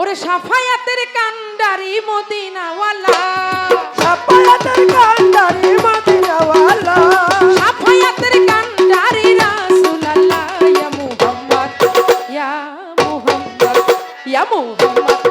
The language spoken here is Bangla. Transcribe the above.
ওরে সাফায়াতের কান্ডারি মদিনাওয়ালা। সাফায়াতের কান্ডারি মদিনাওয়ালা। সাফায়াতের কান্ডারি রাসূলুল্লাহ ইয়া মুহাম্মদ ইয়া মুহাম্মদ ইয়া মুহাম্মদ।